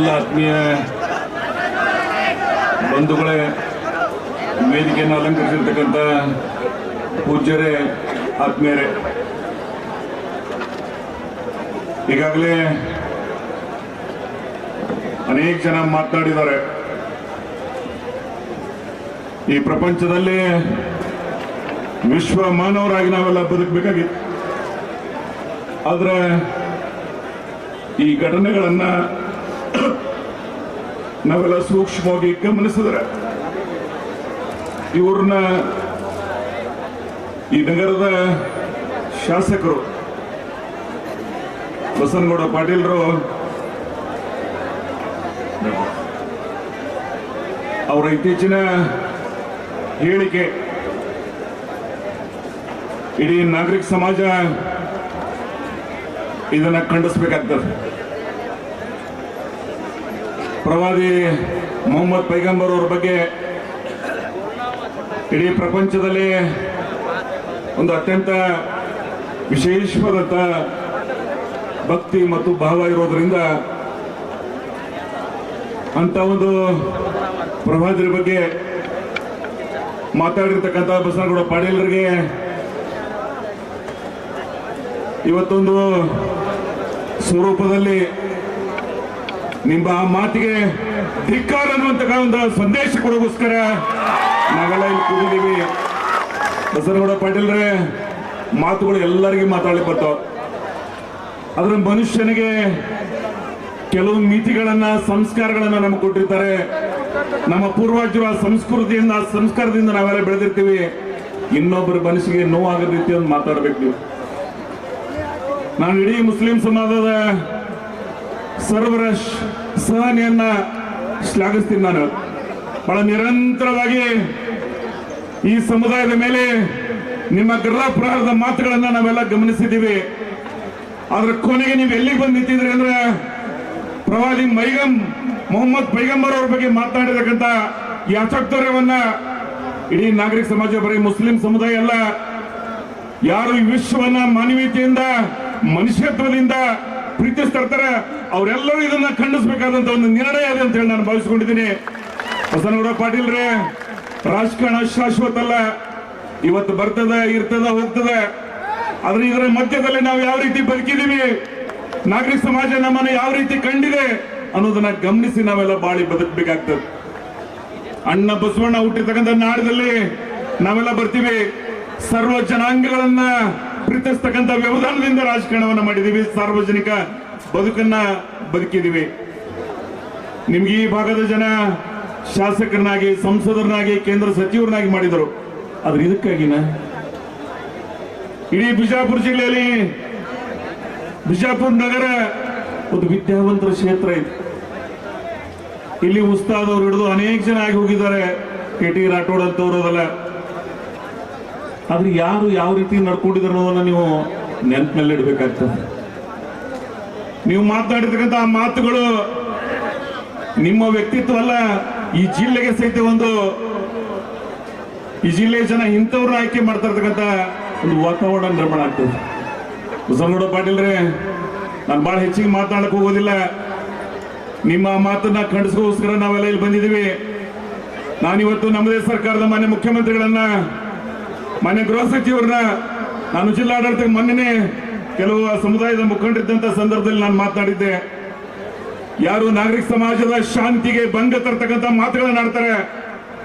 ಎಲ್ಲ ಆತ್ಮೀಯ ಬಂಧುಗಳೇ, ವೇದಿಕೆಯನ್ನು ಅಲಂಕರಿಸಿರ್ತಕ್ಕಂಥ ಪೂಜ್ಯರೇ, ಆತ್ಮೀಯರೇ. ಈಗಾಗಲೇ ಅನೇಕ ಜನ ಮಾತನಾಡಿದ್ದಾರೆ. ಈ ಪ್ರಪಂಚದಲ್ಲಿ ವಿಶ್ವ ಮಾನವರಾಗಿ ನಾವೆಲ್ಲ ಬದುಕಬೇಕಾಗಿತ್ತು ಆದರೆ ಈ ಘಟನೆಗಳನ್ನ ನಾವೆಲ್ಲ ಸೂಕ್ಷ್ಮವಾಗಿ ಗಮನಿಸಿದ್ರೆ, ಇವ್ರನ್ನ ಈ ನಗರದ ಶಾಸಕರು, ಬಸನಗೌಡ ಪಾಟೀಲ್ರು, ಅವರ ಇತ್ತೀಚಿನ ಹೇಳಿಕೆ, ಇಡೀ ನಾಗರಿಕ ಸಮಾಜ ಇದನ್ನ ಖಂಡಿಸ್ಬೇಕಾಗ್ತದೆ. ಪ್ರವಾದಿ ಮೊಹಮ್ಮದ್ ಪೈಗಂಬರ್ ಅವ್ರ ಬಗ್ಗೆ ಇಡೀ ಪ್ರಪಂಚದಲ್ಲಿ ಒಂದು ಅತ್ಯಂತ ವಿಶೇಷವಾದಂಥ ಭಕ್ತಿ ಮತ್ತು ಭಾವ ಇರೋದ್ರಿಂದ ಅಂತ ಒಂದು ಪ್ರವಾದಿರ ಬಗ್ಗೆ ಮಾತಾಡಿರ್ತಕ್ಕಂಥ ಬಸನಗೌಡ ಪಾಟೀಲರಿಗೆ ಇವತ್ತೊಂದು ಸ್ವರೂಪದಲ್ಲಿ ನಿಮ್ಮ ಮಾತಿಗೆ ಧಿಕ್ಕಾರ ಅನ್ನುವಂತ ಒಂದು ಸಂದೇಶ ಕೊಡೋಗೋಸ್ಕರ ನಾವೆಲ್ಲ ಇಲ್ಲಿ ಕೂಡಿದ್ದೀವಿ ಬಸನಗೌಡ ಪಾಟೀಲ್ರೆ, ಮಾತುಗಳು ಎಲ್ಲರಿಗೂ ಮಾತಾಡಲಿ ಬರ್ತಾವ. ಆದ್ರೆ ಮನುಷ್ಯನಿಗೆ ಕೆಲವು ಮಿತಿಗಳನ್ನ, ಸಂಸ್ಕಾರಗಳನ್ನ ನಮ್ಗೆ ಕೊಟ್ಟಿರ್ತಾರೆ. ನಮ್ಮ ಪೂರ್ವಜರು ಸಂಸ್ಕೃತಿಯಿಂದ ಆ ಸಂಸ್ಕಾರದಿಂದ ನಾವೆಲ್ಲ ಬೆಳೆದಿರ್ತೀವಿ. ಇನ್ನೊಬ್ಬರ ಮನಸ್ಸಿಗೆ ನೋವಾಗದ ರೀತಿ ಒಂದು ಮಾತಾಡ್ಬೇಕು ನೀವು. ನಾನು ಇಡೀ ಮುಸ್ಲಿಂ ಸಮಾಜದ ಸರ್ವರ ಸಹನೆಯನ್ನ ಶ್ಲಾಘಿಸ್ತೀನಿ ನಾನು. ಬಹಳ ನಿರಂತರವಾಗಿ ಈ ಸಮುದಾಯದ ಮೇಲೆ ನಿಮ್ಮ ಗರ್ಭಪ್ರಾರದ ಮಾತುಗಳನ್ನ ನಾವೆಲ್ಲ ಗಮನಿಸಿದ್ದೀವಿ. ಆದ್ರೆ ಕೊನೆಗೆ ನೀವು ಎಲ್ಲಿಗೆ ಬಂದು ನಿಂತಿದ್ರಿ ಅಂದ್ರೆ ಪ್ರವಾದಿ ಮೈಗಂ, ಮೊಹಮ್ಮದ್ ಪೈಗಂಬರ್ ಅವ್ರ ಬಗ್ಗೆ ಮಾತನಾಡಿರ್ತಕ್ಕಂಥ ಈ ಅಸಕ್ತರ್ಯವನ್ನ ಇಡೀ ನಾಗರಿಕ ಸಮಾಜ, ಬರೀ ಮುಸ್ಲಿಂ ಸಮುದಾಯ ಅಲ್ಲ, ಯಾರು ಈ ವಿಶ್ವವನ್ನ ಮಾನವೀಯತೆಯಿಂದ, ಮನುಷ್ಯತ್ವದಿಂದ ಪ್ರೀತಿಸ್ತಿರ್ತಾರೆ. ಅವರೆಲ್ಲರೂ ಇದನ್ನ ಖಂಡಿಸಬೇಕಾದಂತ ಒಂದು ನಿರ್ಣಯ ಇದೆ ಅಂತ ಹೇಳಿ ನಾನು ಭಾವಿಸ್ಕೊಂಡಿದ್ದೀನಿ. ಹೊಸನಗೌಡ ಪಾಟೀಲ್ ರೇ ರಾಜಕಾರಣ ಶಾಶ್ವತ ಅಲ್ಲ ಇವತ್ತು ಬರ್ತದೆ, ಇರ್ತದ, ಹೋಗ್ತದೆ. ಆದ್ರೆ ಇದರ ಮಧ್ಯದಲ್ಲಿ ನಾವು ಯಾವ ರೀತಿ ಬದುಕಿದೀವಿ ನಾಗರಿಕ ಸಮಾಜ ನಮ್ಮನ್ನು ಯಾವ ರೀತಿ ಕಂಡಿದೆ ಅನ್ನೋದನ್ನ ಗಮನಿಸಿ ನಾವೆಲ್ಲ ಬಾಳಿ ಬದುಕಬೇಕಾಗ್ತದೆ. ಅಣ್ಣ ಬಸವಣ್ಣ ಹುಟ್ಟಿರ್ತಕ್ಕಂಥ ನಾಡದಲ್ಲಿ ನಾವೆಲ್ಲ ಬರ್ತೀವಿ. ಸರ್ವ ಜನಾಂಗಗಳನ್ನ ಪ್ರೀತಿಸ್ತಕ್ಕಂಥ ವ್ಯವಧಾನದಿಂದ ರಾಜಕಾರಣವನ್ನು ಮಾಡಿದೀವಿ ಸಾರ್ವಜನಿಕ ಬದುಕನ್ನ ಬದುಕಿದೀವಿ ನಿಮ್ಗೆ ಈ ಭಾಗದ ಜನ ಶಾಸಕರನ್ನಾಗಿ, ಸಂಸದರನ್ನಾಗಿ, ಕೇಂದ್ರ ಸಚಿವರನ್ನಾಗಿ ಮಾಡಿದರು. ಆದ್ರೆ ಇದಕ್ಕಾಗಿನ? ಇಡೀ ಬಿಜಾಪುರ ಜಿಲ್ಲೆಯಲ್ಲಿ ಬಿಜಾಪುರ ನಗರ ಒಂದು ವಿದ್ಯಾವಂತರ ಕ್ಷೇತ್ರ ಇದೆ. ಇಲ್ಲಿ ಉಸ್ತಾದವ್ರು ಹಿಡಿದು ಅನೇಕ ಜನ ಆಗಿ ಹೋಗಿದ್ದಾರೆ. ಕೆ ಟಿ ರಾಠೋಡ್ ಅಂತವ್ರದಲ್ಲ ಆದ್ರೆ ಯಾರು ಯಾವ ರೀತಿ ನಡ್ಕೊಂಡಿದ್ರು ಅನ್ನೋದನ್ನ ನೀವು ನೆನಪಿನಲ್ಲಿ ಇಡಬೇಕಾಗ್ತದೆ. ನೀವು ಮಾತನಾಡಿರ್ತಕ್ಕಂಥ ಆ ಮಾತುಗಳು ನಿಮ್ಮ ವ್ಯಕ್ತಿತ್ವ ಅಲ್ಲ, ಈ ಜಿಲ್ಲೆಗೆ ಸಹಿತ ಒಂದು, ಈ ಜಿಲ್ಲೆಯ ಜನ ಇಂಥವ್ರನ್ನ ಆಯ್ಕೆ ಮಾಡ್ತಾ ಇರ್ತಕ್ಕಂಥ ಒಂದು ವಾತಾವರಣ ನಿರ್ಮಾಣ ಆಗ್ತದೆ. ಬಸವನಗೌಡ ಪಾಟೀಲ್ರೆ ನಾನು ಬಹಳ ಹೆಚ್ಚಿಗೆ ಮಾತನಾಡಕ್ ಹೋಗೋದಿಲ್ಲ. ನಿಮ್ಮ ಮಾತನ್ನ ಖಂಡಿಸ್ಕೋಸ್ಕರ ನಾವೆಲ್ಲ ಇಲ್ಲಿ ಬಂದಿದ್ದೀವಿ. ನಾನಿವತ್ತು ನಮ್ಮದೇ ಸರ್ಕಾರದ ಮಾನ್ಯ ಮುಖ್ಯಮಂತ್ರಿಗಳನ್ನ ಮಾನ್ಯ ಗೃಹ ಸಚಿವರನ್ನ ನಾನು ಜಿಲ್ಲಾಡಳಿತ ಮೊನ್ನೆ ಕೆಲವು ಸಮುದಾಯದ ಮುಖಂಡರಿದ್ದಂತ ಸಂದರ್ಭದಲ್ಲಿ ನಾನು ಮಾತನಾಡಿದ್ದೆ. ಯಾರು ನಾಗರಿಕ ಸಮಾಜದ ಶಾಂತಿಗೆ ಭಂಗ ತರ್ತಕ್ಕಂಥ ಮಾತುಗಳನ್ನ ಆಡ್ತಾರೆ,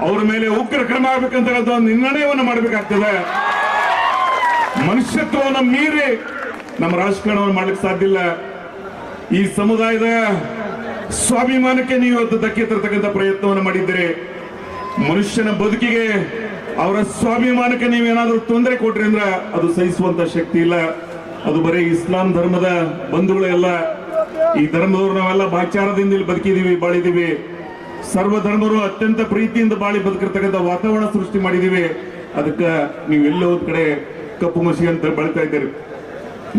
ಅವ್ರ ಮೇಲೆ ಉಗ್ರ ಕ್ರಮ ಆಗ್ಬೇಕಂತ ಒಂದು ನಿರ್ಣಯವನ್ನು ಮಾಡಬೇಕಾಗ್ತದೆ. ಮನುಷ್ಯತ್ವವನ್ನು ಮೀರಿ ನಮ್ಮ ರಾಜಕಾರಣವನ್ನು ಮಾಡ್ಲಿಕ್ಕೆ ಸಾಧ್ಯ ಇಲ್ಲ. ಈ ಸಮುದಾಯದ ಸ್ವಾಭಿಮಾನಕ್ಕೆ ನೀವು ಇವತ್ತು ಧಕ್ಕೆ ತರ್ತಕ್ಕಂಥ ಪ್ರಯತ್ನವನ್ನು ಮಾಡಿದ್ದೀರಿ. ಮನುಷ್ಯನ ಬದುಕಿಗೆ ಅವರ ಸ್ವಾಭಿಮಾನಕ್ಕೆ ನೀವೇನಾದ್ರೂ ತೊಂದರೆ ಕೊಟ್ರಿ ಅಂದ್ರೆ ಅದು ಸಹಿಸುವಂತ ಶಕ್ತಿ ಇಲ್ಲ. ಅದು ಬರೀ ಇಸ್ಲಾಂ ಧರ್ಮದ ಬಂಧುಗಳೆಲ್ಲ ಈ ಧರ್ಮದವ್ರು ನಾವೆಲ್ಲ ಭಾಚಾರದಿಂದ ಇಲ್ಲಿ ಬದುಕಿದೀವಿ, ಬಾಳಿದೀವಿ. ಸರ್ವ ಧರ್ಮರು ಅತ್ಯಂತ ಪ್ರೀತಿಯಿಂದ ಬಾಳಿ ಬದುಕಿರ್ತಕ್ಕಂಥ ವಾತಾವರಣ ಸೃಷ್ಟಿ ಮಾಡಿದೀವಿ. ಅದಕ್ಕೆ ನೀವು ಒಂದ್ ಕಡೆ ಕಪ್ಪು ಮಸಿ ಅಂತ ಬಳಿತಾ ಇದ್ದೀರಿ.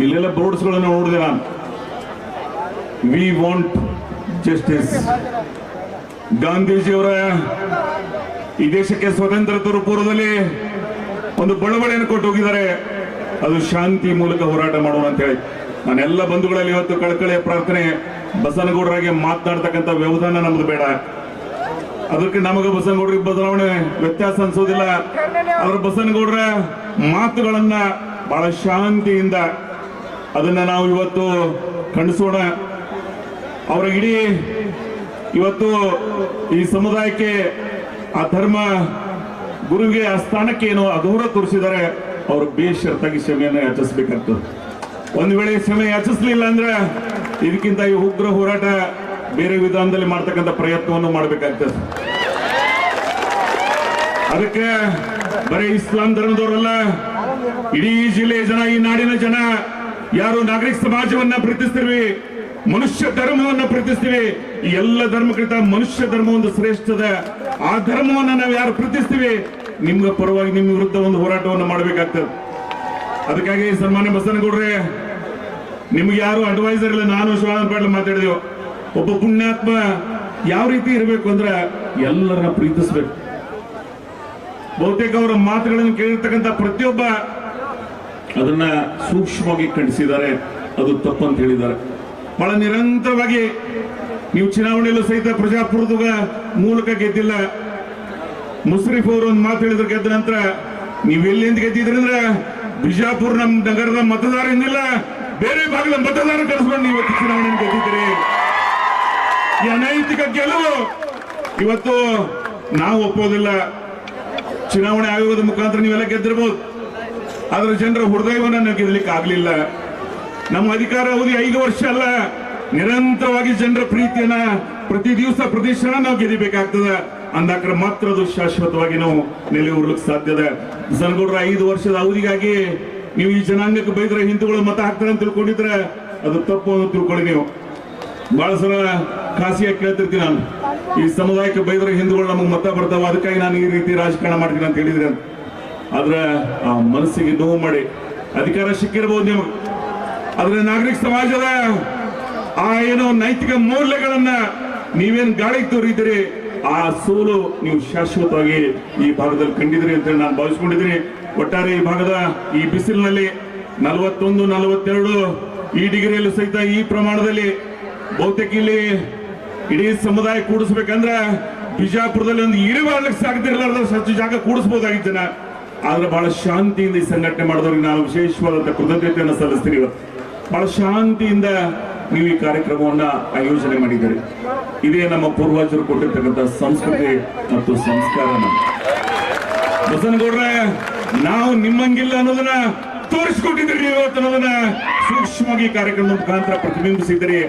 ಇಲ್ಲೆಲ್ಲ ಬೋರ್ಡ್ಸ್ಗಳನ್ನು ನೋಡಿದೆ ನಾನು. ವಿ ವಾಂಟ್ ಜಸ್ಟಿಸ್ ಗಾಂಧೀಜಿಯವರ ಈ ದೇಶಕ್ಕೆ ಸ್ವತಂತ್ರ ತರುವ ಪೂರ್ವದಲ್ಲಿ ಒಂದು ಬಳುವಳಿಯನ್ನು ಕೊಟ್ಟು ಹೋಗಿದ್ದಾರೆ. ಅದು ಶಾಂತಿ ಮೂಲಕ ಹೋರಾಟ ಮಾಡೋಣ ಅಂತ ಹೇಳಿ. ನಾನೆಲ್ಲ ಬಂಧುಗಳಲ್ಲಿ ಇವತ್ತು ಕಳಕಳಿಯ ಪ್ರಾರ್ಥನೆ, ಬಸನಗೌಡರಾಗೆ ಮಾತನಾಡ್ತಕ್ಕಂಥ ವ್ಯವಧಾನ ನಮ್ದು ಬೇಡ. ಅದಕ್ಕೆ ನಮಗೆ ಬಸನಗೌಡರಿಗೆ ಬದಲಾವಣೆ ವ್ಯತ್ಯಾಸ ಅನ್ಸೋದಿಲ್ಲ. ಆದ್ರೆ ಬಸನಗೌಡರ ಮಾತುಗಳನ್ನ ಬಹಳ ಶಾಂತಿಯಿಂದ ಅದನ್ನ ನಾವು ಇವತ್ತು ಖಂಡಿಸೋಣ. ಅವರ ಇಡೀ ಇವತ್ತು ಈ ಸಮುದಾಯಕ್ಕೆ ಆ ಧರ್ಮ ಗುರುವಿಗೆ ಆ ಸ್ಥಾನಕ್ಕೆ ಏನು ಅಗೌರ ತೋರಿಸಿದರೆ ಅವರು ಬೇಷರತ್ತಾಗಿ ಕ್ಷಮೆಯನ್ನು ಯಾಚಿಸಬೇಕಾಗ್ತದೆ ಒಂದು ವೇಳೆ ಕ್ಷಮೆ ಯಾಚಿಸ್ಲಿಲ್ಲ ಅಂದ್ರೆ ಇದಕ್ಕಿಂತ ಈ ಉಗ್ರ ಹೋರಾಟ ಬೇರೆ ವಿಧಾನದಲ್ಲಿ ಮಾಡ್ತಕ್ಕಂಥ ಪ್ರಯತ್ನವನ್ನು ಮಾಡಬೇಕಾಗ್ತದೆ. ಅದಕ್ಕೆ ಬರೀ ಇಸ್ಲಾಂ ಧರ್ಮದವರಲ್ಲ, ಇಡೀ ಜಿಲ್ಲೆಯ ಜನ, ಈ ನಾಡಿನ ಜನ, ಯಾರು ನಾಗರಿಕ ಸಮಾಜವನ್ನ ಪ್ರೀತಿಸ್ತೀವಿ ಮನುಷ್ಯ ಧರ್ಮವನ್ನ ಪ್ರೀತಿಸ್ತೀವಿ ಈ ಎಲ್ಲ ಧರ್ಮಕ್ಕಿಂತ ಮನುಷ್ಯ ಧರ್ಮ ಒಂದು ಶ್ರೇಷ್ಠದ ಆ ಧರ್ಮವನ್ನು ನಾವು ಯಾರು ಪ್ರೀತಿಸ್ತೀವಿ ನಿಮ್ಗೆ ಪರವಾಗಿ ನಿಮ್ಮ ವಿರುದ್ಧ ಒಂದು ಹೋರಾಟವನ್ನು ಮಾಡಬೇಕಾಗ್ತದೆ. ಅದಕ್ಕಾಗಿ ಸನ್ಮಾನ್ಯ ಬಸನಗೌಡ್ರೆ, ನಿಮ್ಗೆ ಯಾರು ಅಡ್ವೈಸರ್ ಇಲ್ಲ, ನಾನು ಶಿವಾನಂದ ಪಾಟೀಲ್ ಮಾತಾಡಿದೆವು. ಒಬ್ಬ ಪುಣ್ಯಾತ್ಮ ಯಾವ ರೀತಿ ಇರಬೇಕು ಅಂದ್ರೆ ಎಲ್ಲರನ್ನ ಪ್ರೀತಿಸ್ಬೇಕು. ಬಹುತೇಕ ಅವರ ಮಾತುಗಳನ್ನು ಕೇಳಿರ್ತಕ್ಕಂಥ ಪ್ರತಿಯೊಬ್ಬ ಅದನ್ನ ಸೂಕ್ಷ್ಮವಾಗಿ ಖಂಡಿಸಿದ್ದಾರೆ, ಅದು ತಪ್ಪಂತ ಹೇಳಿದ್ದಾರೆ. ಬಹಳ ನಿರಂತರವಾಗಿ ನೀವು ಚುನಾವಣೆಯಲ್ಲೂ ಸಹಿತ ಪ್ರಜಾಪ್ರಭುತ್ವ ಮೂಲಕ ಗೆದ್ದಿಲ್ಲ. ಮುಸ್ರಿಫ್ ಅವರು ಒಂದು ಮಾತು ಹೇಳಿದ್ರು, ಗೆದ್ದ ನಂತರ ನೀವು ಎಲ್ಲಿಂದ ಗೆದ್ದಿದ್ರಿ ಅಂದ್ರೆ ಬಿಜಾಪುರ ನಮ್ಮ ನಗರದ ಮತದಾರ ಏನಿಲ್ಲ ಬೇರೆ ಭಾಗದ ಮತದಾರ ಕರೆಸ್ಕೊಂಡು ನೀವು ಇವತ್ತು ಚುನಾವಣೆ ಗೆದ್ದಿದ್ರಿ ಈ ಅನೈತಿಕ ಗೆಲುವು ಇವತ್ತು ನಾವು ಒಪ್ಪೋದಿಲ್ಲ. ಚುನಾವಣೆ ಆಯೋಗದ ಮುಖಾಂತರ ನೀವೆಲ್ಲ ಗೆದ್ದಿರ್ಬೋದು. ಆದ್ರೆ ಜನರ ಹೃದಯವನ್ನ ಗೆಲ್ಲಲಿಕ್ಕೆ ಆಗ್ಲಿಲ್ಲ ನಮ್ಮ ಅಧಿಕಾರ ಅವಧಿ ಐದು ವರ್ಷ ಅಲ್ಲ. ನಿರಂತರವಾಗಿ ಜನರ ಪ್ರೀತಿಯನ್ನ ಪ್ರತಿ ದಿವಸ, ಪ್ರತಿ ಕ್ಷಣ ನಾವು ಗೆದಿಬೇಕಾಗ್ತದ. ಅಂದಾಕ್ರೆ ಮಾತ್ರ ಅದು ಶಾಶ್ವತವಾಗಿ ನಾವು ನೆಲೆ ಉರ್ಲಿಕ್ಕೆ ಸಾಧ್ಯದ ಜನಗೌಡರ ಐದು ವರ್ಷದ ಅವಧಿಗಾಗಿ ನೀವು ಈ ಜನಾಂಗಕ್ಕೆ ಬೈದ್ರೆ ಹಿಂದೂಗಳು ಮತ ಹಾಕ್ತಾರೆ ಅಂತ ತಿಳ್ಕೊಂಡಿದ್ರೆ ಅದು ತಪ್ಪು ಅಂತ ತಿಳ್ಕೊಳ್ಳಿ ನೀವು. ಬಹಳ ಸಲ ಖಾಸಿಯಾಗಿ ಕೇಳ್ತಿರ್ತೀನಿ ನಾನು. ಈ ಸಮುದಾಯಕ್ಕೆ ಬೈದ್ರೆ ಹಿಂದೂಗಳು ನಮಗೆ ಮತ ಬರ್ತಾವ, ಅದಕ್ಕಾಗಿ ನಾನು ಈ ರೀತಿ ರಾಜಕಾರಣ ಮಾಡ್ತೀನಿ ಅಂತ ಹೇಳಿದ್ರೆ ಆದ್ರೆ ಆ ಮನಸ್ಸಿಗೆ ನೋವು ಮಾಡಿ. ಅಧಿಕಾರ ಸಿಕ್ಕಿರ್ಬೋದು ನಿಮಗೆ. ಆದ್ರೆ ನಾಗರಿಕ ಸಮಾಜದ ಆ ಏನೋ ನೈತಿಕ ಮೌಲ್ಯಗಳನ್ನ ನೀವೇನು ಗಾಳಿಗೆ ತೋರಿದ್ದೀರಿ, ಆ ಸೋಲು ನೀವು ಶಾಶ್ವತವಾಗಿ ಈ ಭಾಗದಲ್ಲಿ ಕಂಡಿದ್ರಿ ಅಂತ ಹೇಳಿ ನಾನು ಭಾವಿಸ್ಕೊಂಡಿದ್ದೀನಿ. ಒಟ್ಟಾರೆ ಈ ಭಾಗದ ಈ ಬಿಸಿಲಿನಲ್ಲಿ ನಲವತ್ತೊಂದು, ನಲವತ್ತೆರಡು ಈ ಡಿಗ್ರಿಯಲ್ಲಿ ಸಹಿತ ಈ ಪ್ರಮಾಣದಲ್ಲಿ ಬಹುತೇಕ ಇಲ್ಲಿ ಇಡೀ ಸಮುದಾಯ ಕೂಡಿಸ್ಬೇಕಂದ್ರೆ ಬಿಜಾಪುರದಲ್ಲಿ ಒಂದು ಇಳಿವಾಡ್ಲಿಕ್ಕೆ ಸಾಧ್ಯತಿರಲಾರ್ದ ಹೆಚ್ಚು ಜಾಗ ಕೂಡಿಸ್ಬೋದಾಗಿತ್ತು ಜನ. ಆದ್ರೆ ಬಹಳ ಶಾಂತಿಯಿಂದ ಈ ಸಂಘಟನೆ ಮಾಡಿದವ್ರಿಗೆ ನಾನು ವಿಶೇಷವಾದಂತಹ ಕೃತಜ್ಞತೆಯನ್ನು ಸಲ್ಲಿಸ್ತೀನಿ ಇವತ್ತು. ಬಹಳ ಶಾಂತಿಯಿಂದ ನೀವು ಈ ಕಾರ್ಯಕ್ರಮವನ್ನ ಆಯೋಜನೆ ಮಾಡಿದ್ದೀರಿ. ಇದೇ ನಮ್ಮ ಪೂರ್ವಜರು ಕೊಟ್ಟಿರ್ತಕ್ಕಂಥ ಸಂಸ್ಕೃತಿ ಮತ್ತು ಸಂಸ್ಕಾರ. ಬಸನಗೌಡ್ರೆ, ನಾವು ನಿಮ್ಮಂಗಿಲ್ಲ ಅನ್ನೋದನ್ನ ತೋರಿಸ್ಕೊಟ್ಟಿದ್ರಿ ಇವತ್ತು ಅನ್ನೋದನ್ನ. ಸೂಕ್ಷ್ಮವಾಗಿ ಕಾರ್ಯಕ್ರಮದ ಮುಖಾಂತರ ಪ್ರತಿಬಿಂಬಿಸಿದ್ರಿ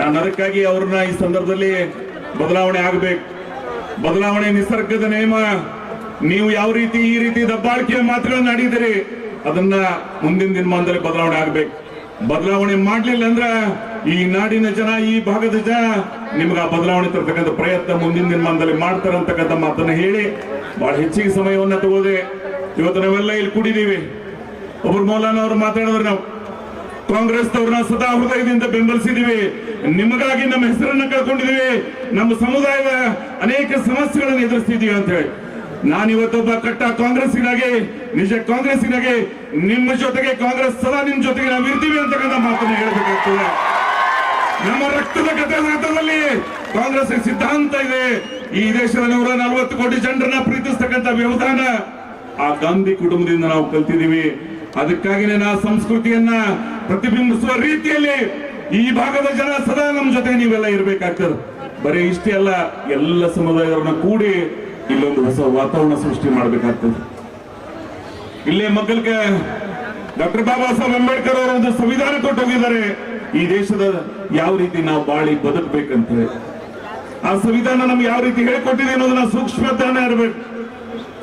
ನಾನು ಅದಕ್ಕಾಗಿ ಅವ್ರನ್ನ ಈ ಸಂದರ್ಭದಲ್ಲಿ ಬದಲಾವಣೆ ಆಗಬೇಕು. ಬದಲಾವಣೆ ನಿಸರ್ಗದ ನಿಯಮ ನೀವು ಯಾವ ರೀತಿ ಈ ರೀತಿ ದಬ್ಬಾಳಿಕೆಯ ಮಾತುಗಳನ್ನ ನಡೀದಿರಿ ಅದನ್ನ ಮುಂದಿನ ದಿನಮಾನದಲ್ಲಿ ಬದಲಾವಣೆ ಆಗ್ಬೇಕು. ಬದಲಾವಣೆ ಮಾಡ್ಲಿಲ್ಲ ಅಂದ್ರ ಈ ನಾಡಿನ ಜನ, ಈ ಭಾಗದ ಜನ ನಿಮ್ಗೆ ಆ ಬದಲಾವಣೆ ತರ್ತಕ್ಕಂಥ ಪ್ರಯತ್ನ ಮುಂದಿನ ದಿನಮಾನದಲ್ಲಿ ಮಾಡ್ತಾರಂತಕ್ಕಂಥ ಮಾತನ್ನ ಹೇಳಿ ಬಹಳ ಹೆಚ್ಚಿಗೆ ಸಮಯವನ್ನ ತಗೋದೆ. ಇವತ್ತು ನಾವೆಲ್ಲ ಇಲ್ಲಿ ಕುಡಿದೀವಿ ಒಬ್ರು ಮೌಲಾನ ಅವ್ರು ಮಾತಾಡಿದ್ರು ನಾವು. ಕಾಂಗ್ರೆಸ್ ಅವ್ರನ್ನ ಸದಾ ಹೃದಯದಿಂದ ಬೆಂಬಲಿಸಿದೀವಿ ನಿಮಗಾಗಿ ನಮ್ಮ ಹೆಸರನ್ನ ಕಳ್ಕೊಂಡಿದೀವಿ ನಮ್ಮ ಸಮುದಾಯದ ಅನೇಕ ಸಮಸ್ಯೆಗಳನ್ನು ಎದುರಿಸ್ತಿದೀವಿ ಅಂತ ಹೇಳಿ. ನಾನು ಇವತ್ತೊಬ್ಬ ಕಟ್ಟ ಕಾಂಗ್ರೆಸ್ಸಿನಾಗೆ ನಿಜ ಕಾಂಗ್ರೆಸ್ಸಿನಾಗೆ ನಿಮ್ಮ ಜೊತೆಗೆ ಕಾಂಗ್ರೆಸ್ ಸದಾ ನಿಮ್ ಜೊತೆಗೆ ನಾವು ಇರ್ತೀವಿ ಅಂತಕ್ಕಂಥ ಮಾತನ್ನ ಹೇಳಬೇಕಾಗ್ತದೆ. ನಮ್ಮ ರಕ್ತದ ಕಥಾದಲ್ಲಿ ಕಾಂಗ್ರೆಸ್ ಸಿದ್ಧಾಂತ ಇದೆ. ಈ ದೇಶದ ನೂರ ನಲವತ್ತು ಕೋಟಿ ಜನರನ್ನ ಪ್ರೀತಿಸ್ತಕ್ಕಂಥ ವ್ಯವಧಾನ ಆ ಗಾಂಧಿ ಕುಟುಂಬದಿಂದ ನಾವು ಕಲ್ತಿದ್ದೀವಿ. ಅದಕ್ಕಾಗಿನೇ ನಾ ಸಂಸ್ಕೃತಿಯನ್ನ ಪ್ರತಿಬಿಂಬಿಸುವ ರೀತಿಯಲ್ಲಿ ಈ ಭಾಗದ ಜನ ಸದಾ ನಮ್ಮ ಜೊತೆ ನೀವೆಲ್ಲ ಇರಬೇಕಾಗ್ತದೆ. ಬರೀ ಇಷ್ಟೇ ಅಲ್ಲ, ಎಲ್ಲ ಸಮುದಾಯದವ್ರನ್ನ ಕೂಡಿ ಇಲ್ಲೊಂದು ಹೊಸ ವಾತಾವರಣ ಸೃಷ್ಟಿ ಮಾಡಬೇಕಾಗ್ತದೆ. ಇಲ್ಲೇ ಮಕ್ಕಳಿಗೆ ಡಾಕ್ಟರ್ ಬಾಬಾ ಸಾಹೇಬ್ ಅಂಬೇಡ್ಕರ್ ಅವರು ಒಂದು ಸಂವಿಧಾನ ಕೊಟ್ಟೋಗಿದ್ದಾರೆ. ಈ ದೇಶದ ಯಾವ ರೀತಿ ನಾವು ಬಾಳಿ ಬದುಕಬೇಕಂತ. ಆ ಸಂವಿಧಾನ ನಮ್ಗೆ ಯಾವ ರೀತಿ ಹೇಳಿಕೊಟ್ಟಿದೆ ಅನ್ನೋದನ್ನ ಸೂಕ್ಷ್ಮತೆಯನ್ನ ಇರಬೇಕು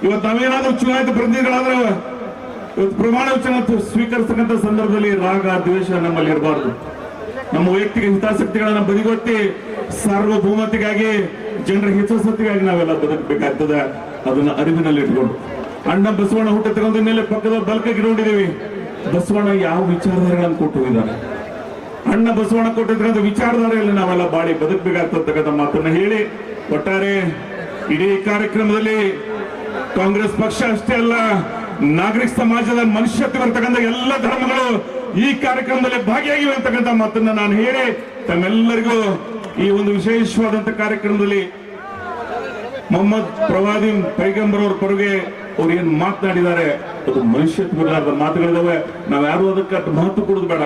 ಇವತ್ತು ನಾವೇನಾದ್ರೂ ಚುನಾಯಿತ ಪ್ರತಿನಿಧಿಗಳಾದ್ರೆ ಇವತ್ತು ಪ್ರಮಾಣ ವಚನ ಸ್ವೀಕರಿಸತಕ್ಕಂಥ ಸಂದರ್ಭದಲ್ಲಿ ರಾಗ, ದ್ವೇಷ ನಮ್ಮಲ್ಲಿ ಇರಬಾರ್ದು. ನಮ್ಮ ವೈಯಕ್ತಿಕ ಹಿತಾಸಕ್ತಿಗಳನ್ನ ಬದಿಗೊತ್ತಿ ಸಾರ್ವಭೌಮತೆಗಾಗಿ ಜನರ ಹಿತಾಸಕ್ತಿಗಾಗಿ ನಾವೆಲ್ಲ ಬದುಕಬೇಕಾಗ್ತದೆ. ಅದನ್ನ ಅರಿವಿನಲ್ಲಿ ಇಟ್ಕೊಂಡು. ಅಣ್ಣ ಬಸವಣ್ಣ ಹುಟ್ಟ ಮೇಲೆ ಪಕ್ಕದ ಬಲ್ಕ ನೋಡಿದೀವಿ ಬಸವಣ್ಣ ಯಾವ ವಿಚಾರಧಾರೆಗಳನ್ನು ಕೊಟ್ಟು ಹೋಗಿದ್ದಾರೆ ಅಣ್ಣ ಬಸವಣ್ಣ ಕೊಟ್ಟಿದ್ರಂತ ವಿಚಾರಧಾರೆಯಲ್ಲಿ ನಾವೆಲ್ಲ ಬಾಳಿ ಬದುಕಬೇಕಾಗ್ತಕ್ಕಂಥ ಮಾತನ್ನ ಹೇಳಿ. ಒಟ್ಟಾರೆ, ಇಡೀ ಕಾರ್ಯಕ್ರಮದಲ್ಲಿ ಕಾಂಗ್ರೆಸ್ ಪಕ್ಷ ಅಷ್ಟೇ ಅಲ್ಲ, ನಾಗರಿಕ ಸಮಾಜದ ಮನುಷ್ಯತ್ವ ಇರ್ತಕ್ಕಂಥ ಎಲ್ಲ ಧರ್ಮಗಳು ಈ ಕಾರ್ಯಕ್ರಮದಲ್ಲಿ ಭಾಗಿಯಾಗಿವೆ ಅಂತಕ್ಕಂಥ ಮಾತನ್ನ ನಾನು ಹೇಳಿ, ತಮ್ಮೆಲ್ಲರಿಗೂ ಈ ಒಂದು ವಿಶೇಷವಾದಂತ ಕಾರ್ಯಕ್ರಮದಲ್ಲಿ ಮೊಹಮ್ಮದ್ ಪ್ರವಾದಿಂ ಪೈಗಂಬರ್ ಕೊಡುಗೆ ಅವ್ರು ಏನ್ ಮಾತನಾಡಿದ್ದಾರೆ, ಅದು ಮನುಷ್ಯತ್ವದ ಮಾತುಗಳಿದಾವೆ. ನಾವ್ ಯಾರು ಅದಕ್ಕೆ ಅಷ್ಟು ಮಹತ್ವ ಕೊಡೋದು ಬೇಡ.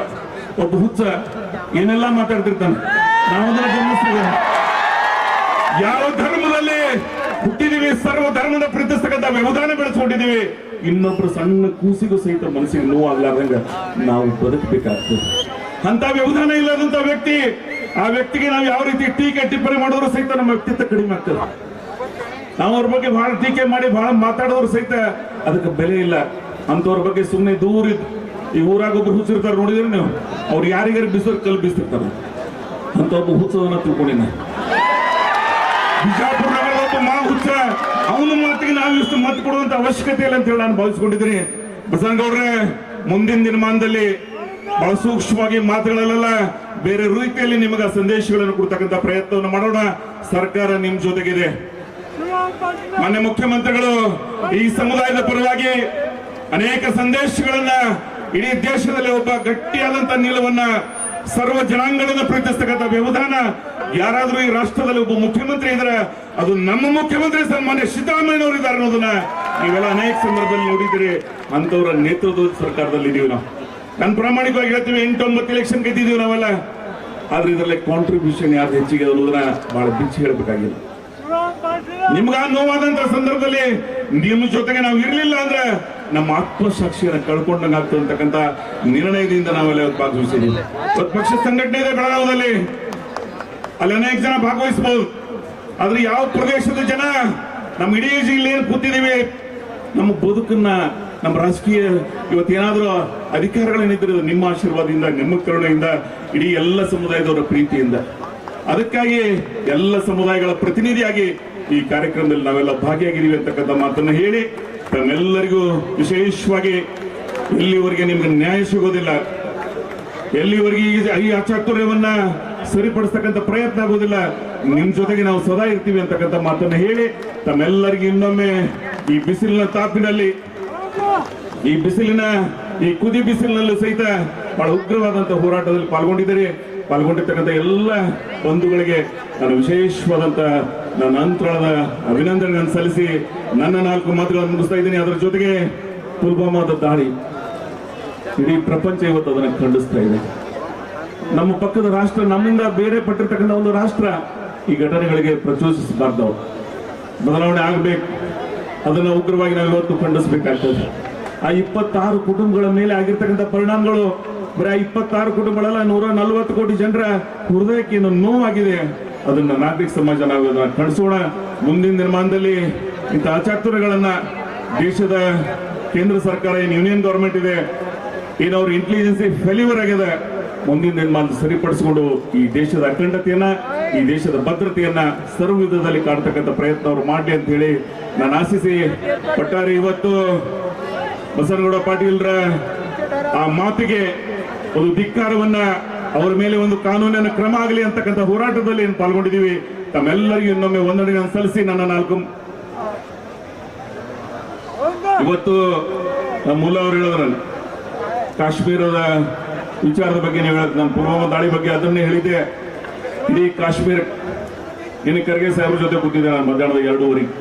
ಒಬ್ಬ ಹುಚ್ಚ ಏನೆಲ್ಲ ಮಾತಾಡ್ತಿರ್ತಾನೆ. ನಾವು ಗಮನಿಸ್ತೀವಿ. ಯಾವ ಧರ್ಮದಲ್ಲಿ ಹುಟ್ಟಿದೀವಿ, ಸರ್ವ ಧರ್ಮದ ಪ್ರೀತಿಸ್ತಕ್ಕಂಥ ವ್ಯವಧಾನ ಬೆಳೆಸ್ಕೊಂಡಿದೀವಿ, ಇನ್ನೊಬ್ರು ಸಣ್ಣ ಕೂಸಿಗೂ ಸಹಿತ ಮನಸ್ಸಿಗೆ ನೋವಾಗ್ಲಾರ್ದಂಗ ನಾವು ಬದುಕಬೇಕಾಗ್ತದೆ. ಅಂತ ವ್ಯವಧಾನ ಇಲ್ಲದಂತ ವ್ಯಕ್ತಿ ಆ ವ್ಯಕ್ತಿಗೆ ನಾವು ಯಾವ ರೀತಿ ಟೀಕೆ, ಟಿಪ್ಪಣಿ ಮಾಡೋರು ಸಹಿತ ನಮ್ಮ ವ್ಯಕ್ತಿತ್ವ ಕಡಿಮೆ ಆಗ್ತದೆ. ನಾವು ಅವ್ರ ಬಗ್ಗೆ ಬಹಳ ಟೀಕೆ ಮಾಡಿ, ಬಹಳ ಮಾತಾಡೋರು ಸಹಿತ ಅದಕ್ಕೆ ಬೆಲೆ ಇಲ್ಲ. ಅಂತವ್ರ ಬಗ್ಗೆ ಸುಮ್ಮನೆ ದೂರ ಈ ಊರಾಗ ಒಬ್ರು ಹುಚ್ಚಿರ್ತಾರೆ ನೋಡಿದ್ರೆ ನೀವು. ಅವ್ರು ಯಾರಿಗಾರು ಬಿಸಿಲು ಕಲ್ ಬೀಸ್ತಿರ್ತಾರೆ. ಅಂತ ಒಬ್ಬ ಹುಚ್ಚವನ್ನ ತಿಳ್ಕೊಂಡಿನ. ಬಿಜಾಪುರ ನಗರದ ಒಬ್ಬ ಮಾ ಹುಚ್ಚ, ಅವನ ಮಾತಿಗೆ ನಾವು ಇಷ್ಟು ಮತ್ ಕೊಡುವಂತ ಅವಶ್ಯಕತೆ ಇಲ್ಲ ಅಂತ ಹೇಳಿ ನಾನು ಭಾವಿಸ್ಕೊಂಡಿದ್ದೀನಿ. ಬಸವನಗೌಡ್ರೆ, ಮುಂದಿನ ದಿನಮಾನದಲ್ಲಿ ಬಹಳ ಸೂಕ್ಷ್ಮವಾಗಿ ಮಾತುಗಳಲ್ಲೆಲ್ಲ ಬೇರೆ ರೀತಿಯಲ್ಲಿ ನಿಮಗೆ ಸಂದೇಶಗಳನ್ನು ಕೊಡ್ತಕ್ಕಂಥ ಪ್ರಯತ್ನವನ್ನು ಮಾಡೋಣ. ಸರ್ಕಾರ ನಿಮ್ ಜೊತೆಗಿದೆ. ಮಾನ್ಯ ಮುಖ್ಯಮಂತ್ರಿಗಳು, ಈ ಸಮುದಾಯದ ಪರವಾಗಿ ಅನೇಕ ಸಂದೇಶಗಳನ್ನ ಇಡೀ ದೇಶದಲ್ಲಿ ಒಬ್ಬ ಗಟ್ಟಿಯಾದಂತ ನಿಲುವನ್ನ, ಸರ್ವ ಜನಾಂಗಗಳನ್ನ ಪ್ರೀತಿಸ್ತಕ್ಕಂಥ ವ್ಯವಧಾನ. ಯಾರಾದರೂ ಈ ರಾಷ್ಟ್ರದಲ್ಲಿ ಒಬ್ಬ ಮುಖ್ಯಮಂತ್ರಿ ಇದ್ರೆ, ಅದು ನಮ್ಮ ಮುಖ್ಯಮಂತ್ರಿ ಸನ್ಮಾನ್ಯ ಸಿದ್ದರಾಮಯ್ಯನವರು ಇದ್ದಾರೆ ಅನ್ನೋದನ್ನ ನೀವೆಲ್ಲ ಅನೇಕ ಸಂದರ್ಭದಲ್ಲಿ ನೋಡಿದ್ದೀರಿ. ಅಂತವರ ನೇತೃತ್ವದ ಸರ್ಕಾರದಲ್ಲಿ ಇದೀವಿ ನಾವು. ನಾನು ಪ್ರಾಮಾಣಿಕವಾಗಿ ಹೇಳ್ತೀವಿ ಎಂಟೊಂಬತ್ತು ಎಲೆಕ್ಷನ್ ಗೆದ್ದಿದ್ದೀವಿ ನಾವೆಲ್ಲ. ಆದ್ರೆ ಇದರಲ್ಲಿ ಕಾಂಟ್ರಿಬ್ಯೂಷನ್ ಯಾರು ಹೆಚ್ಚಿಗೆ ಅನ್ನೋದನ್ನ ಬಹಳ ಬಿಚ್ಚಿ ಹೇಳ್ಬೇಕಾಗಿಲ್ಲ ನಿಮ್ಗ ನೋವಾದಂತ ಸಂದರ್ಭದಲ್ಲಿ ನಿಮ್ಮ ಜೊತೆಗೆ ನಾವು ಇರ್ಲಿಲ್ಲ ಅಂದ್ರೆ ನಮ್ಮ ಆತ್ಮಸಾಕ್ಷಿಯನ್ನು ಕಳ್ಕೊಂಡಂಗೆ ಆಗ್ತದೆ ಅಂತಕ್ಕಂಥ ನಿರ್ಣಯದಿಂದ ನಾವೆಲ್ಲ ಭಾಗವಹಿಸಿದ್ದೀವಿ. ಪಕ್ಷ ಸಂಘಟನೆ ಇದೆ ಬೆಳಗಾವದಲ್ಲಿ ಅಲ್ಲಿ ಅನೇಕ ಜನ ಭಾಗವಹಿಸಬಹುದು ಆದ್ರೆ ಯಾವ ಪ್ರದೇಶದ ಜನ? ನಮ್ಮ ಇಡೀ ಜಿಲ್ಲೆಯಲ್ಲಿ ಕೂತಿದ್ದೀವಿ. ನಮ್ಮ ಬದುಕನ್ನ ನಮ್ಮ ರಾಜಕೀಯ ಇವತ್ತೇನಾದರೂ ಅಧಿಕಾರಗಳೇನಿದ್ದರೆ ನಿಮ್ಮ ಆಶೀರ್ವಾದದಿಂದ, ನಿಮ್ಮ ಕರುಣೆಯಿಂದ, ಇಡೀ ಎಲ್ಲ ಸಮುದಾಯದವರ ಪ್ರೀತಿಯಿಂದ. ಅದಕ್ಕಾಗಿ ಎಲ್ಲ ಸಮುದಾಯಗಳ ಪ್ರತಿನಿಧಿಯಾಗಿ ಈ ಕಾರ್ಯಕ್ರಮದಲ್ಲಿ ನಾವೆಲ್ಲ ಭಾಗಿಯಾಗಿದ್ದೀವಿ ಅಂತಕ್ಕಂಥ ಮಾತನ್ನು ಹೇಳಿ, ತಮ್ಮೆಲ್ಲರಿಗೂ ವಿಶೇಷವಾಗಿ ಎಲ್ಲಿವರೆಗೆ ನಿಮ್ಗೆ ನ್ಯಾಯ ಸಿಗೋದಿಲ್ಲ, ಎಲ್ಲಿವರೆಗೆ ಈ- ಅಚಾತುರ್ಯವನ್ನ ಸರಿಪಡಿಸ್ತಕ್ಕಂಥ ಪ್ರಯತ್ನ ಆಗೋದಿಲ್ಲ ನಿಮ್ಮ ಜೊತೆಗೆ ನಾವು ಸದಾ ಇರ್ತೀವಿ ಅಂತಕ್ಕಂಥ ಮಾತನ್ನು ಹೇಳಿ, ತಮ್ಮೆಲ್ಲರಿಗೂ ಇನ್ನೊಮ್ಮೆ ಈ ಬಿಸಿಲಿನ ತಾಪಿನಲ್ಲಿ ಈ ಬಿಸಿಲಿನ, ಈ ಕುದಿ ಬಿಸಿಲಿನಲ್ಲೂ ಸಹಿತ ಬಹಳ ಉಗ್ರವಾದಂತಹ ಹೋರಾಟದಲ್ಲಿ ಪಾಲ್ಗೊಂಡಿದ್ದಾರೆ. ಪಾಲ್ಗೊಂಡಿರ್ತಕ್ಕಂಥ ಎಲ್ಲ ಬಂಧುಗಳಿಗೆ ನಾನು ವಿಶೇಷವಾದಂತ ನನ್ನ ಅಂತರಾಳದ ಅಭಿನಂದನೆಗಳನ್ನು ಸಲ್ಲಿಸಿ ನನ್ನ ನಾಲ್ಕು ಮಾತುಗಳನ್ನು ಮುಗಿಸ್ತಾ ಇದ್ದೀನಿ. ಅದರ ಜೊತೆಗೆ ಪುಲ್ವಾಮಾದ ದಾಳಿ ಇಡೀ ಪ್ರಪಂಚ ಇವತ್ತು ಅದನ್ನು ಖಂಡಿಸ್ತಾ ಇದೆ. ನಮ್ಮ ಪಕ್ಕದ ರಾಷ್ಟ್ರ ನಮ್ಮಿಂದ ಬೇರೆ ಪಟ್ಟಿರ್ತಕ್ಕಂಥ ಒಂದು ರಾಷ್ಟ್ರ ಈ ಘಟನೆಗಳಿಗೆ ಪ್ರಚೋದಿಸಬಾರ್ದು. ಬದಲಾವಣೆ ಆಗಬೇಕು. ಅದನ್ನು ಉಗ್ರವಾಗಿ ನಾವು ಇವತ್ತು ಖಂಡಿಸಬೇಕಾಗ್ತದೆ. ಆ ಇಪ್ಪತ್ತಾರು ಕುಟುಂಬಗಳ ಮೇಲೆ ಆಗಿರ್ತಕ್ಕಂಥ ಪರಿಣಾಮಗಳು. ಬರೀ ಆ ಇಪ್ಪತ್ತಾರು ಕುಟುಂಬಗಳೆಲ್ಲ, ನೂರ ನಲ್ವತ್ತು ಕೋಟಿ ಜನರ ಹೃದಯಕ್ಕೆ ಏನು ನೋವಾಗಿದೆ. ಅದನ್ನ ನಾಗರಿಕ ಸಮಾಜ ನಾವು ಅದನ್ನ ಕಳಿಸೋಣ ಮುಂದಿನ ನಿರ್ಮಾಣದಲ್ಲಿ ಇಂಥ ಅಚಾತುರ್ಯಗಳನ್ನ ದೇಶದ ಕೇಂದ್ರ ಸರ್ಕಾರ ಏನು ಯೂನಿಯನ್ ಗೌರ್ಮೆಂಟ್ ಇದೆ. ಏನವ್ರ ಇಂಟೆಲಿಜೆನ್ಸಿ ಫೇಲ್ಯೂರ್ ಆಗಿದೆ. ಮುಂದಿನ ನಿರ್ಮಾಣ ಸರಿಪಡಿಸಿಕೊಂಡು ಈ ದೇಶದ ಅಖಂಡತೆಯನ್ನ, ಈ ದೇಶದ ಭದ್ರತೆಯನ್ನ ಸರ್ವ ವಿಧದಲ್ಲಿ ಕಾಡ್ತಕ್ಕಂಥ ಪ್ರಯತ್ನ ಅವ್ರು ಮಾಡಲಿ ಅಂತ ಹೇಳಿ ನಾನು ಆಶಿಸಿ. ಒಟ್ಟಾರೆ ಇವತ್ತು ಬಸವನಗೌಡ ಪಾಟೀಲ್ರ ಆ ಮಾತಿಗೆ ಒಂದು ಧಿಕ್ಕಾರವನ್ನ ಅವರ ಮೇಲೆ ಒಂದು ಕಾನೂನಿನ ಕ್ರಮ ಆಗಲಿ ಅಂತಕ್ಕಂಥ ಹೋರಾಟದಲ್ಲಿ ಏನು ಪಾಲ್ಗೊಂಡಿದ್ದೀವಿ, ತಮ್ಮೆಲ್ಲರಿಗೂ ಇನ್ನೊಮ್ಮೆ ವಂದನೆಗಳನ್ನು ಸಲ್ಲಿಸಿ ನನ್ನ ನಾಲ್ಕು. ಇವತ್ತು ನಮ್ಮ ಮೂಲ ಅವರು ಹೇಳಿದ್ರಲ್ಲ ಕಾಶ್ಮೀರದ ವಿಚಾರದ ಬಗ್ಗೆ ನೀವು ಹೇಳಿದ್ ನಾನು ಪುಲ್ವಾಮಾ ದಾಳಿ ಬಗ್ಗೆ ಅದನ್ನೇ ಹೇಳಿದ್ದೆ. ಇಡೀ ಕಾಶ್ಮೀರ ಇನ್ನು ಖರ್ಗೆ ಸಾಹೇಬ್ರ ಜೊತೆ ಕೂತಿದ್ದೆ ನಾನು ಮಧ್ಯಾಹ್ನದ ಎರಡೂವರೆಗೆ.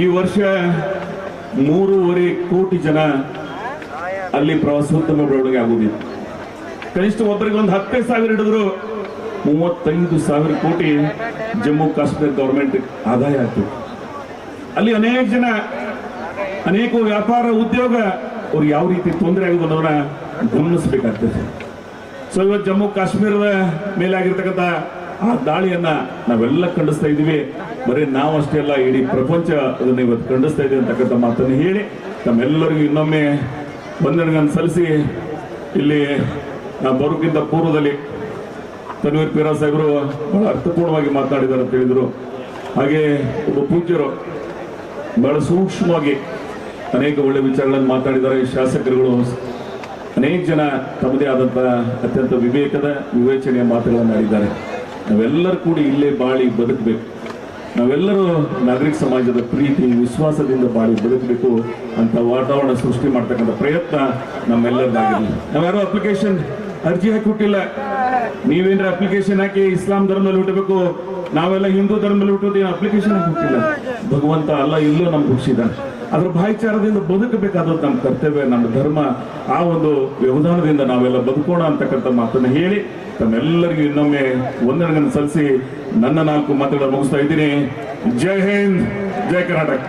ಈ ವರ್ಷ ಮೂರುವರೆ ಕೋಟಿ ಜನ ಅಲ್ಲಿ ಪ್ರವಾಸೋದ್ಯಮ ಬೆಳವಣಿಗೆ ಆಗುವುದಿಲ್ಲ. ಕನಿಷ್ಠ ಒಬ್ಬರಿಗೆ ಒಂದು ಹತ್ತೇ ಸಾವಿರ ಹಿಡಿದ್ರು ಮೂವತ್ತೈದು ಸಾವಿರ ಕೋಟಿ ಜಮ್ಮು ಕಾಶ್ಮೀರ ಗವರ್ಮೆಂಟ್ ಆದಾಯ ಆಯಿತು ಅಲ್ಲಿ ಅನೇಕ ಜನ, ಅನೇಕ ವ್ಯಾಪಾರ ಉದ್ಯೋಗ, ಅವ್ರು ಯಾವ ರೀತಿ ತೊಂದರೆ ಆಗಿದೆ ಅನ್ನೋದನ್ನ ಗಮನಿಸಬೇಕಾಗ್ತದೆ. ಸೊ ಇವತ್ತು ಜಮ್ಮು ಕಾಶ್ಮೀರದ ಮೇಲೆ ಆಗಿರ್ತಕ್ಕಂಥ ಆ ದಾಳಿಯನ್ನ ನಾವೆಲ್ಲ ಖಂಡಿಸ್ತಾ ಇದೀವಿ ಬರೀ ನಾವು ಅಷ್ಟೇ ಅಲ್ಲ, ಇಡೀ ಪ್ರಪಂಚ ಅದನ್ನು ಇವತ್ತು ಖಂಡಿಸ್ತಾ ಇದೆ ಅಂತಕ್ಕಂಥ ಮಾತನ್ನು ಹೇಳಿ ತಮ್ಮೆಲ್ಲರಿಗೂ ಇನ್ನೊಮ್ಮೆ ವಂದನೆಗಳನ್ನು ಸಲ್ಲಿಸಿ. ಇಲ್ಲಿ ನಾವು ಬರೋಕ್ಕಿಂತ ಪೂರ್ವದಲ್ಲಿ ತನ್ವೀರ್ ಪೀರಾ ಸಾಹೇಬರು ಬಹಳ ಅರ್ಥಪೂರ್ಣವಾಗಿ ಮಾತನಾಡಿದ್ದಾರೆ ಅಂತ ಹೇಳಿದರು. ಹಾಗೆ ಒಬ್ಬ ಪೂಜ್ಯರು ಬಹಳ ಸೂಕ್ಷ್ಮವಾಗಿ ಅನೇಕ ಒಳ್ಳೆ ವಿಚಾರಗಳನ್ನು ಮಾತಾಡಿದ್ದಾರೆ ಶಾಸಕರುಗಳು ಅನೇಕ ಜನ ತಮ್ಮದೇ ಆದಂಥ ಅತ್ಯಂತ ವಿವೇಕದ ವಿವೇಚನೆಯ ಮಾತುಗಳನ್ನು ಆಡಿದ್ದಾರೆ. ನಾವೆಲ್ಲರೂ ಕೂಡ ಇಲ್ಲೇ ಬಾಳಿ ಬದುಕಬೇಕು. ನಾವೆಲ್ಲರೂ ನಾಗರಿಕ ಸಮಾಜದ ಪ್ರೀತಿ, ವಿಶ್ವಾಸದಿಂದ ಬಾಳಿ ಬದುಕಬೇಕು ಅಂತ ವಾತಾವರಣ ಸೃಷ್ಟಿ ಮಾಡ್ತಕ್ಕಂಥ ಪ್ರಯತ್ನ ನಮ್ಮೆಲ್ಲರದಾಗಿರಲಿ ನಾವ್ಯಾರು ಅಪ್ಲಿಕೇಶನ್ ಅರ್ಜಿ ಹಾಕಿ ಕೊಟ್ಟಿಲ್ಲ ನೀವೇನ್ರ ಅಪ್ಲಿಕೇಶನ್ ಹಾಕಿ ಇಸ್ಲಾಂ ಧರ್ಮದಲ್ಲಿ ಹುಟ್ಟಬೇಕು, ನಾವೆಲ್ಲ ಹಿಂದೂ ಧರ್ಮದಲ್ಲಿ ಹುಟ್ಟೋದು ಏನು ಅಪ್ಲಿಕೇಶನ್ ಹಾಕಿಲ್ಲ ಭಗವಂತ ಅಲ್ಲ, ಇಲ್ಲೂ ನಮ್ಗೆ ಹುಟ್ಟಿಸಿದ. ಅದ್ರ ಭಾಯಿಚಾರದಿಂದ ಬದುಕಬೇಕಾದದ್ದು ನಮ್ಮ ಕರ್ತವ್ಯ, ನಮ್ಮ ಧರ್ಮ. ಆ ಒಂದು ವ್ಯವಧಾನದಿಂದ ನಾವೆಲ್ಲ ಬದುಕೋಣ ಅಂತಕ್ಕಂಥ ಮಾತನ್ನು ಹೇಳಿ ತಮ್ಮೆಲ್ಲರಿಗೂ ಇನ್ನೊಮ್ಮೆ ವಂದನೆಗಳನ್ನು ಸಲ್ಲಿಸಿ ನನ್ನ ನಾಲ್ಕು ಮಾತುಗಳನ್ನು ಮುಗಿಸ್ತಾ ಇದ್ದೀನಿ. ಜೈ ಹಿಂದ್ ಜೈ ಕರ್ನಾಟಕ.